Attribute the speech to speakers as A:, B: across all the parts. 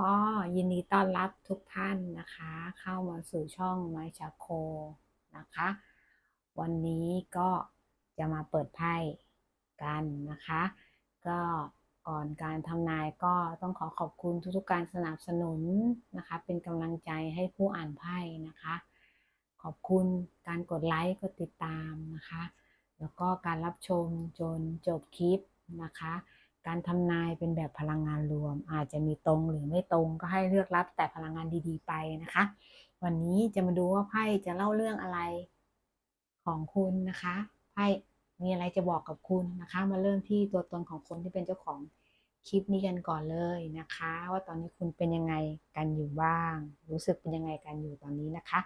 A: ก็ยินดีต้อนรับทุกท่านนะคะ เข้ามาสู่ช่องไมชาโคนะคะ วันนี้ก็จะมาเปิดไพ่กันนะคะ ก็ก่อนการทำนายก็ต้องขอขอบคุณทุกๆการสนับสนุนนะคะ เป็นกำลังใจให้ผู้อ่านไพ่นะคะ ขอบคุณการกดไลค์กดติดตามนะคะ แล้วก็การรับชมจนจบคลิปนะคะ การทำนายเป็นแบบพลังงานรวม อาจจะมีตรงหรือไม่ตรงก็ให้เลือกรับแต่พลังงานดีๆ ไปนะคะ วันนี้จะมาดูว่าไพ่จะเล่าเรื่องอะไรของคุณนะคะไพ่มีอะไรจะบอกกับคุณนะคะ มาเริ่มที่ตัวตนของคนที่เป็นเจ้าของคลิปนี้กันก่อนเลยนะคะ ว่าตอนนี้คุณเป็นยังไงกันอยู่บ้าง รู้สึกเป็นยังไงกันอยู่ตอนนี้นะคะ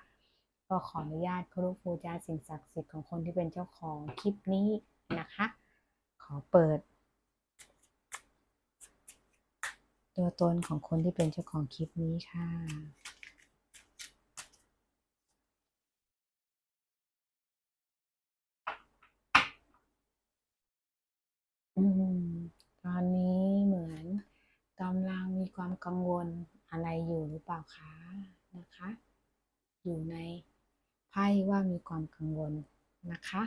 A: ก็ขออนุญาตเคารพบูชาสิ่งศักดิ์สิทธิ์ของคนที่เป็นเจ้าของคลิปนี้นะคะ ขอเปิด ตัวตนของคนที่เป็นเจ้าของคลิปนี้ค่ะอืมตอนนี้เหมือนกำลังมีความกังวลอะไรอยู่หรือเปล่าคะนะคะ อยู่ในไพ่ว่ามีความกังวลนะคะ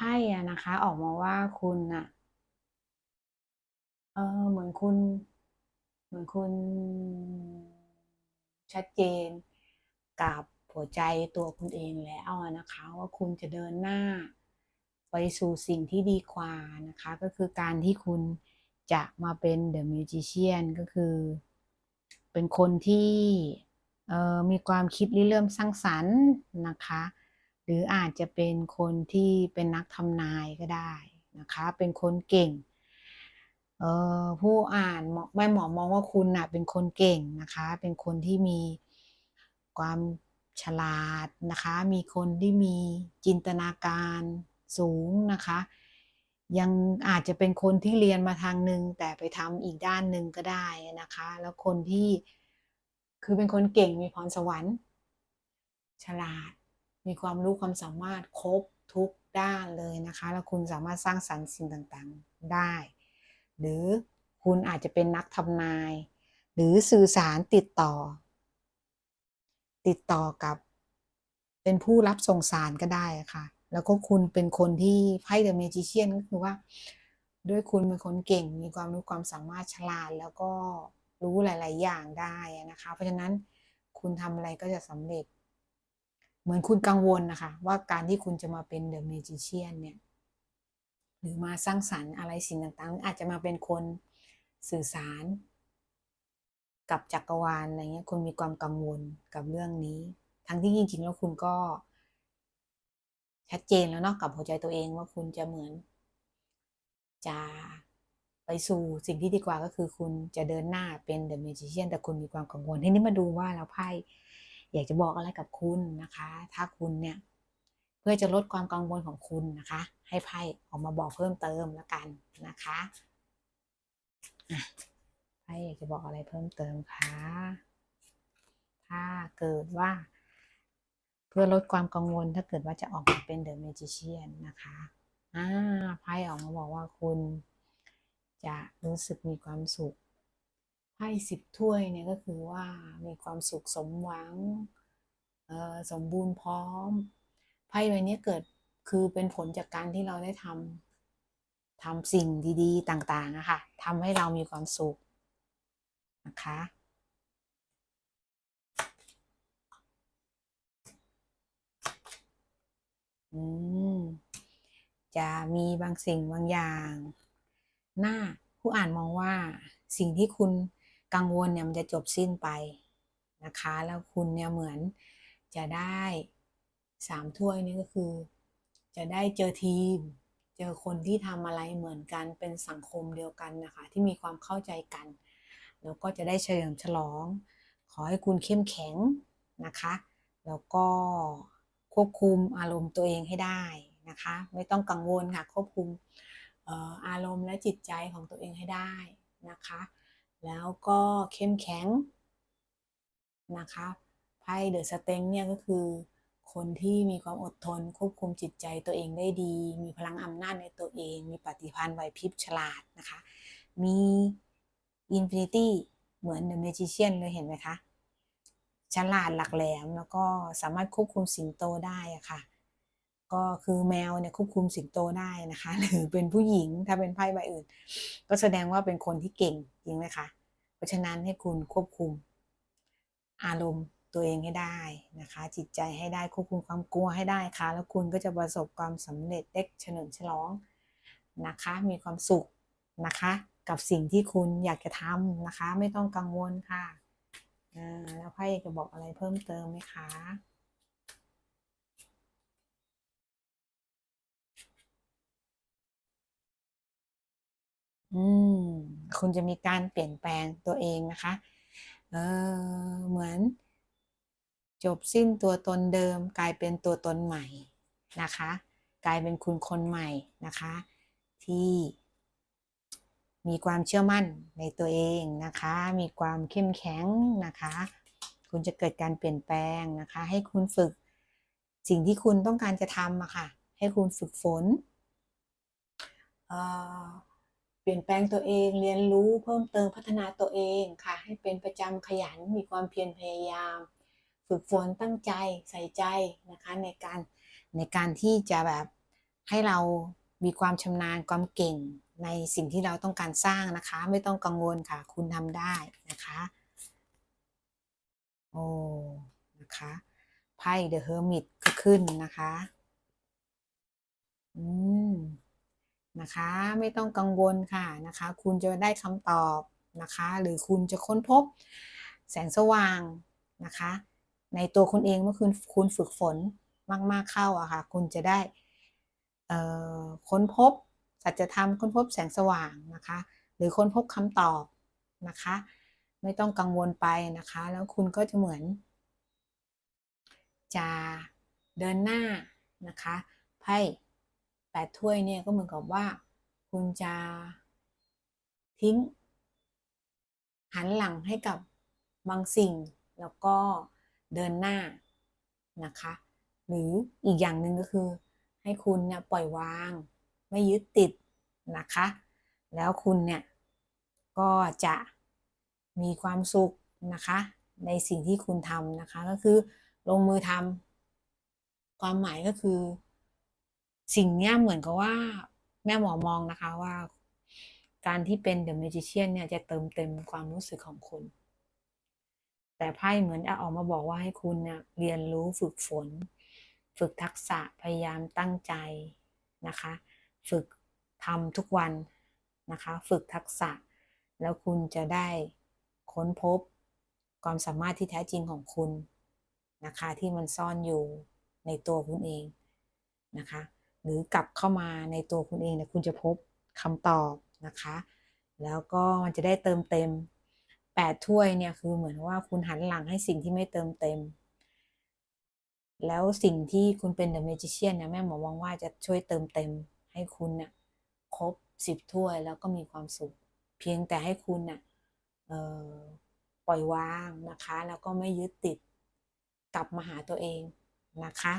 A: ไพ่อะนะคะ ออกมาว่าคุณน่ะเออเหมือนคุณ เหมือนคุณชัดเจนกับหัวใจตัวคุณเองแล้วนะคะ ว่าคุณจะเดินหน้า ไปสู่สิ่งที่ดีกว่านะคะ ก็คือการที่คุณจะมาเป็นเดอะมิวจิเชียนก็คือ เป็นคนที่เออมีความคิดริเริ่มสร้างสรรค์นะคะ หรืออาจจะเป็นคนที่เป็นนักทำนายก็ได้นะคะ เป็นคนเก่งเอ่อผู้อ่านหมอแม่หมอมองว่าคุณน่ะเป็นคนเก่งนะคะ เป็นคนที่มีความฉลาดนะคะ มีคนที่มีจินตนาการสูงนะคะ ยังอาจจะเป็นคนที่เรียนมาทางหนึ่งแต่ไปทำอีกด้านหนึ่งก็ได้นะคะ แล้วคนที่คือเป็นคนเก่งมีพรสวรรค์ ฉลาด มีความรู้ความสามารถครบทุกด้านเลยนะคะ แล้วคุณสามารถสร้างสรรค์สิ่งต่างๆได้ หรือคุณอาจจะเป็นนักทำนาย หรือสื่อสารติดต่อ ติดต่อกับ เป็นผู้รับส่งสารก็ได้ะค่ะ แล้วก็คุณเป็นคนที่ไพ่เดอะเมจิเชียนก็คือว่า ด้วยคุณเป็นคนเก่ง มีความรู้ความสามารถฉลาดแล้วก็รู้หลาย ๆ อย่างได้นะคะ เพราะฉะนั้นคุณทำอะไรก็จะสำเร็จ เหมือนคุณกังวลนะคะ ว่าการที่คุณจะมาเป็นเดอะเมจิเชียนเนี่ยหรือมาสร้างสรรค์อะไรสิ่งต่างๆ อาจจะมาเป็นคนสื่อสาร กับจักรวาลอะไรเงี้ยคุณมีความกังวลกับเรื่องนี้ ทั้งที่จริงๆแล้วคุณก็ ชัดเจนแล้วเนาะกับหัวใจตัวเองว่าคุณจะเหมือน จะไปสู่สิ่งที่ดีกว่าก็คือคุณจะเดินหน้าเป็นเดอะเมจิเชียนแต่คุณมีความกังวลทีนี้มาดูว่าแล้วไพ่ อยากจะบอกอะไรกับคุณนะคะ ถ้าคุณเนี่ยเพื่อจะลดความกังวลของคุณนะคะ ให้ไพ่ออกมาบอกเพิ่มเติมแล้วกันนะคะไพ่อยากจะบอกอะไรเพิ่มเติมคะถ้าเกิดว่าเพื่อลดความกังวลถ้าเกิดว่าจะออกมาเป็นเดอะเมจิเชียนนะคะอ่าไพ่ออกมาบอกว่าคุณจะรู้สึกมีความสุข ไพ่สิบถ้วยเนี่ยก็คือว่ามีความสุขสมหวังสมบูรณ์พร้อมไพ่ใบนี้เกิดคือเป็นผลจากการที่เราได้ทำทำสิ่งดีๆ ต่างๆอะค่ะทำให้เรามีความสุขนะคะอืมจะมีบางสิ่งบางอย่าง หน้าผู้อ่านมองว่าสิ่งที่คุณ กังวลเนี่ยมันจะจบสิ้นไปนะคะ แล้วคุณเนี่ยเหมือนจะได้สามถ้วยนี่ก็คือ จะได้เจอทีม เจอคนที่ทำอะไรเหมือนกันเป็นสังคมเดียวกันนะคะ ที่มีความเข้าใจกัน แล้วก็จะได้เฉลิมฉลอง ขอให้คุณเข้มแข็งนะคะ แล้วก็ควบคุมอารมณ์ตัวเองให้ได้นะคะ ไม่ต้องกังวลค่ะควบคุมอารมณ์และจิตใจของตัวเองให้ได้นะคะ แล้วก็เข้มแข็งนะคะไพ่เดอะสเต็งเนี่ยก็คือ คนที่มีความอดทนควบคุมจิตใจตัวเองได้ดี มีพลังอำนาจในตัวเอง มีปฏิภาณไหวพริบฉลาดนะคะ มีอินฟินิตี้เหมือนเดอะเมจิเชียนเลยเห็นไหมคะฉลาดหลักแหลมแล้วก็สามารถควบคุมสิงโตได้อะค่ะ ก็คือแมวเนี่ยควบคุมสิงโตได้นะคะ หรือเป็นผู้หญิงถ้าเป็นไพ่ใบอื่น ก็แสดงว่าเป็นคนที่เก่งจริงไหมคะเพราะฉะนั้นให้คุณควบคุม อารมณ์ตัวเองให้ได้นะคะ จิตใจให้ได้ควบคุมความกลัวให้ได้ค่ะ แล้วคุณก็จะประสบความสำเร็จได้เฉลิมฉลองนะคะ มีความสุขนะคะ กับสิ่งที่คุณอยากจะทำนะคะ ไม่ต้องกังวลค่ะอ่าแล้วไพ่จะบอกอะไรเพิ่มเติมไหมคะ อืมคุณจะมีการเปลี่ยนแปลงตัวเองนะคะ เออเหมือน จบสิ้นตัวตนเดิม กลายเป็นตัวตนใหม่นะคะ กลายเป็นคุณคนใหม่นะคะ ที่มีความเชื่อมั่นในตัวเองนะคะ มีความเข้มแข็งนะคะ คุณจะเกิดการเปลี่ยนแปลงนะคะ ให้คุณฝึกสิ่งที่คุณต้องการจะทำอะค่ะ ให้คุณฝึกฝนเอ่อ ลี่ยนแปลงตัวเองเรียนรู้เพิ่มเติมพัฒนาตัวเองค่ะ ให้เป็นประจำขยันมีความเพียรพยายาม ฝึกฝนตั้งใจใส่ใจนะคะในการในการที่จะแบบให้เรามีความชำนาญความเก่งในสิ่งที่เราต้องการสร้างนะคะ ไม่ต้องกังวลค่ะ คุณทำได้นะคะโอ้นะคะไพ่เดอะเฮอร์มิตก็ขึ้นนะคะอืม นะคะ ไม่ต้องกังวลค่ะนะคะ คุณจะได้คำตอบนะคะ หรือคุณจะค้นพบแสงสว่างนะคะ ในตัวคุณเองเมื่อคุณคุณฝึกฝนมาก ๆเข้าอะค่ะ คุณจะได้ค้นพบสัจธรรมค้นพบแสงสว่างนะคะ หรือค้นพบคำตอบนะคะ ไม่ต้องกังวลไปนะคะ แล้วคุณก็จะเหมือน จะเดินหน้านะคะไพ่ แปดถ้วยเนี่ยก็เหมือนกับว่า คุณจะทิ้ง หันหลังให้กับบางสิ่ง แล้วก็เดินหน้านะคะ หรืออีกอย่างหนึ่งก็คือ ให้คุณเนี่ยปล่อยวาง ไม่ยึดติดนะคะ แล้วคุณเนี่ยก็จะมีความสุขนะคะ ในสิ่งที่คุณทำนะคะก็คือลงมือทำความหมายก็คือ สิ่งนี้เหมือนกับว่าแม่หมอมองนะคะว่า การที่เป็นเดอะ m มจิเชียนเนี่ยจะเติมเต็มความรู้สึกของคุณ แต่ไพ่เหมือนจะออกมาบอกว่าให้คุณเนี่ยเรียนรู้ฝึกฝน ฝึกทักษะพยายามตั้งใจนะคะ ฝึกทำทุกวันนะคะ ฝึกทักษะ แล้วคุณจะได้ค้นพบความสามารถที่แท้จริงของคุณนะคะ ที่มันซ่อนอยู่ในตัวคุณเองนะคะ หรือกลับเข้ามาในตัวคุณเองเนี่ยคุณจะพบคำตอบนะคะ แล้วก็มันจะได้เติมเต็มแปดถ้วยเนี่ยคือเหมือนว่าคุณหันหลังให้สิ่งที่ไม่เติมเต็ม แล้วสิ่งที่คุณเป็น The Magician เนี่ยแม่หมอมองว่าจะช่วยเติมเต็มให้คุณเนี่ยครบสิบถ้วยแล้วก็มีความสุข เพียงแต่ให้คุณน่ะเอ่อปล่อยวางนะคะ แล้วก็ไม่ยึดติดกลับมาหาตัวเองนะคะ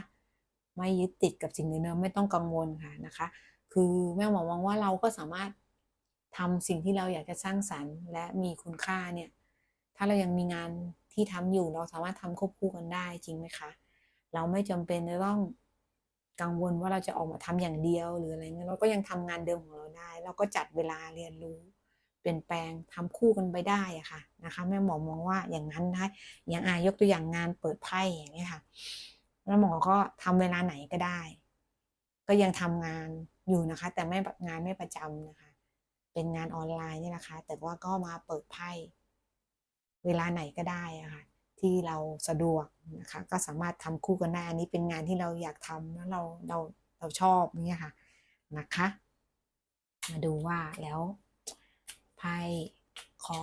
A: ไม่ยึดติดกับสิ่งเดิมๆไม่ต้องกังวลค่ะนะคะ คือแม่หมอมองว่าเราก็สามารถทำสิ่งที่เราอยากจะสร้างสรรค์ และมีคุณค่าเนี่ย ถ้าเรายังมีงานที่ทำอยู่เราสามารถทำควบคู่กันได้จริงไหมคะ เราไม่จำเป็นจะต้องกังวลว่าเราจะออกมาทำอย่างเดียวหรืออะไรเงี้ยเราก็ยังทำงานเดิมของเราได้ เราก็จัดเวลาเรียนรู้ เปลี่ยนแปลงทำคู่กันไปได้อะค่ะนะคะแม่หมอมองว่าอย่างนั้นนะอย่างอายกตัวอย่างงานเปิดไพ่อย่างเงี้ยค่ะ แม่หมอก็ทำเวลาไหนก็ได้ ก็ยังทำงานอยู่นะคะ แต่ไม่งานไม่ประจำนะคะ เป็นงานออนไลน์นี่นะคะ แต่ว่าก็มาเปิดไพ่เวลาไหนก็ได้ะค่ะที่เราสะดวกนะคะ ก็สามารถทำคู่กันได้อันนี้เป็นงานที่เราอยากทำแล้วเราเราเราชอบเนี่ยค่ะนะคะ มาดูว่าแล้วไพ่ขอ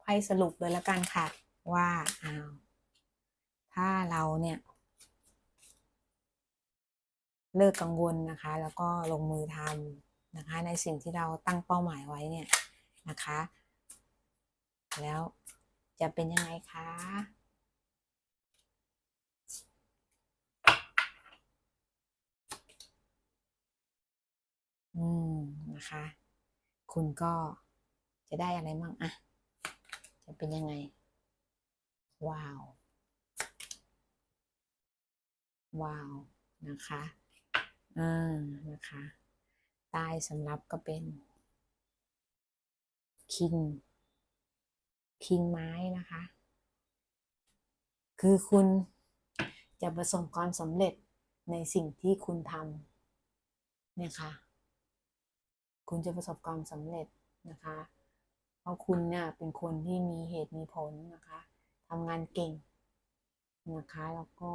A: ไพ่สรุปเลยละกันค่ะ ว่าอ้าวถ้าเราเนี่ย เลิกกังวลนะคะ แล้วก็ลงมือทำนะคะ ในสิ่งที่เราตั้งเป้าหมายไว้เนี่ยนะคะ แล้วจะเป็นยังไงคะอืมนะคะ คุณก็จะได้อะไรบ้างอะจะเป็นยังไง ว้าว ว้าว นะคะ อ่านะคะใต้สำรับก็เป็น คิง คิงไม้นะคะ คือคุณจะประสบความสำเร็จในสิ่งที่คุณทำเนี่ยค่ะคุณจะประสบความสำเร็จนะคะ เพราะคุณเนี่ยเป็นคนที่มีเหตุมีผลนะคะทำงานเก่งนะคะ แล้วก็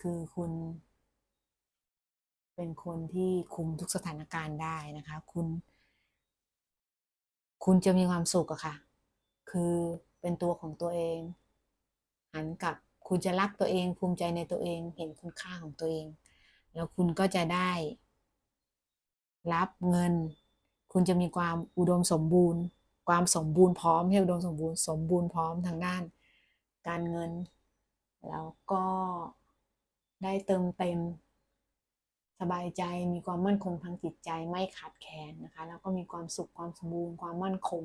A: คือคุณ เป็นคนที่คุมทุกสถานการณ์ได้นะคะ คุณ คุณจะมีความสุขอะค่ะ คือเป็นตัวของตัวเอง หันกับคุณจะรักตัวเอง ภูมิใจในตัวเอง เห็นคุณค่าของตัวเอง แล้วคุณก็จะได้ รับเงิน คุณจะมีความอุดมสมบูรณ์ ความสมบูรณ์พร้อมให้อุดมสมบูรณ์สมบูรณ์พร้อมทางด้าน การเงิน แล้วก็ได้เติมเต็ม สบายใจมีความมั่นคงทางจิตใจไม่ขาดแคลนนะคะแล้วก็มีความสุขความสมบูรณ์ความมั่นคง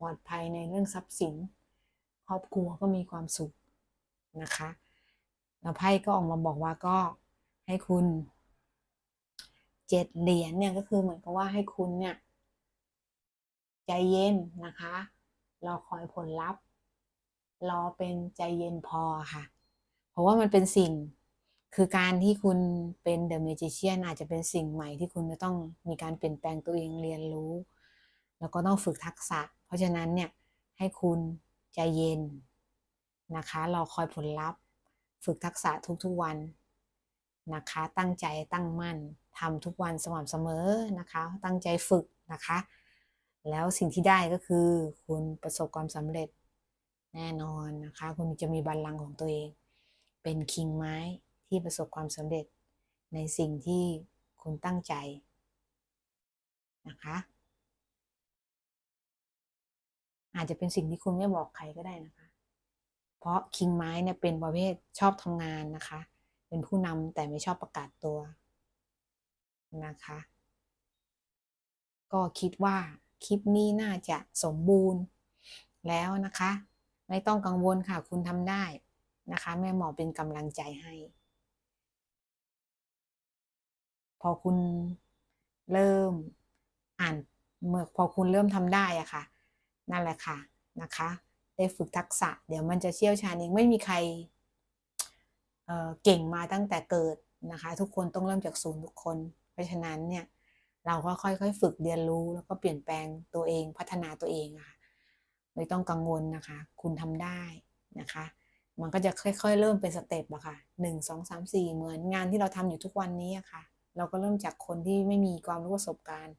A: ปลอดภัยในเรื่องทรัพย์สิน ครอบครัวก็มีความสุขนะคะแล้วไพ่ก็ออกมาบอกว่าก็ให้คุณเจ็ดเหรียญเนี่ยก็คือเหมือนกับว่าให้คุณเนี่ยใจเย็นนะคะรอคอยผลลัพธ์รอเป็นใจเย็นพอค่ะ เพราะว่ามันเป็นสิ่ง คือการที่คุณเป็นเดอะเมจิเชียนอาจจะเป็นสิ่งใหม่ที่คุณจะต้องมีการเปลี่ยนแปลงตัวเองเรียนรู้ แล้วก็ต้องฝึกทักษะ เพราะฉะนั้นเนี่ยให้คุณใจเย็นนะคะรอคอยผลลัพธ์ ฝึกทักษะทุกๆวันนะคะ ตั้งใจตั้งมั่นทำทุกวันสม่ำเสมอนะคะ ตั้งใจฝึกนะคะ แล้วสิ่งที่ได้ก็คือ คุณประสบความสำเร็จแน่นอนนะคะ คุณจะมีบัลลังก์ของตัวเอง เป็นคิงไม้ ที่ประสบความสำเร็จในสิ่งที่คุณตั้งใจนะคะ อาจจะเป็นสิ่งที่คุณไม่บอกใครก็ได้นะคะ เพราะคิงไม้เนี่ยเป็นประเภทชอบทำงานนะคะ เป็นผู้นำแต่ไม่ชอบประกาศตัวนะคะ ก็คิดว่าคลิปนี้น่าจะสมบูรณ์แล้วนะคะ ไม่ต้องกังวลค่ะคุณทำได้นะคะ แม่หมอเป็นกำลังใจให้ พอคุณเริ่มอ่านเมื่อพอคุณเริ่มทำได้อะค่ะ นั่นแหละค่ะนะคะ ได้ฝึกทักษะ เดี๋ยวมันจะเชี่ยวชาญเองไม่มีใครเเก่งมาตั้งแต่เกิดนะคะ ทุกคนต้องเริ่มจากศูนย์ทุกคน เพราะฉะนั้นเนี่ยเราก็ค่อยๆฝึกเรียนรู้แล้วก็เปลี่ยนแปลงตัวเองพัฒนาตัวเองอะค่ะไม่ต้องกังวลนะคะ คุณทำได้นะคะ มันก็จะค่อยๆ เริ่มเป็นสเต็ปอะค่ะหนึ่งสองสามสี่เหมือนงานที่เราทำอยู่ทุกวันนี้อะค่ะ เราก็เริ่มจากคนที่ไม่มีความรู้ประสบการณ์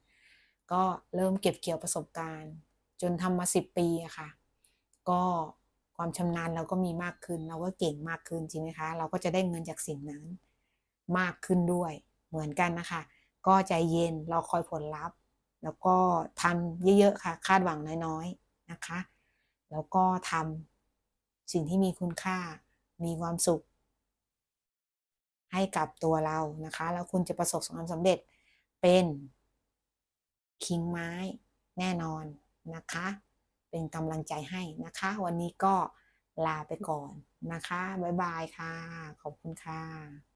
A: ก็เริ่มเก็บเกี่ยวประสบการณ์ จนทำมาสิบปีอะค่ะ ก็ความชำนาญเราก็มีมากขึ้น เราก็เก่งมากขึ้นจริงไหมคะ เราก็จะได้เงินจากสิ่งนั้นมากขึ้นด้วยเหมือนกันนะคะ ก็ใจเย็นรอคอยผลลัพธ์ แล้วก็ทำเยอะๆค่ะ คาดหวังน้อยๆนะคะ แล้วก็ทำสิ่งที่มีคุณค่ามีความสุข ให้กับตัวเรานะคะ แล้วคุณจะประสบความสำเร็จเป็นคิงไม้แน่นอนนะคะ เป็นกำลังใจให้นะคะ วันนี้ก็ลาไปก่อนนะคะ บ๊ายบายค่ะ ขอบคุณค่ะ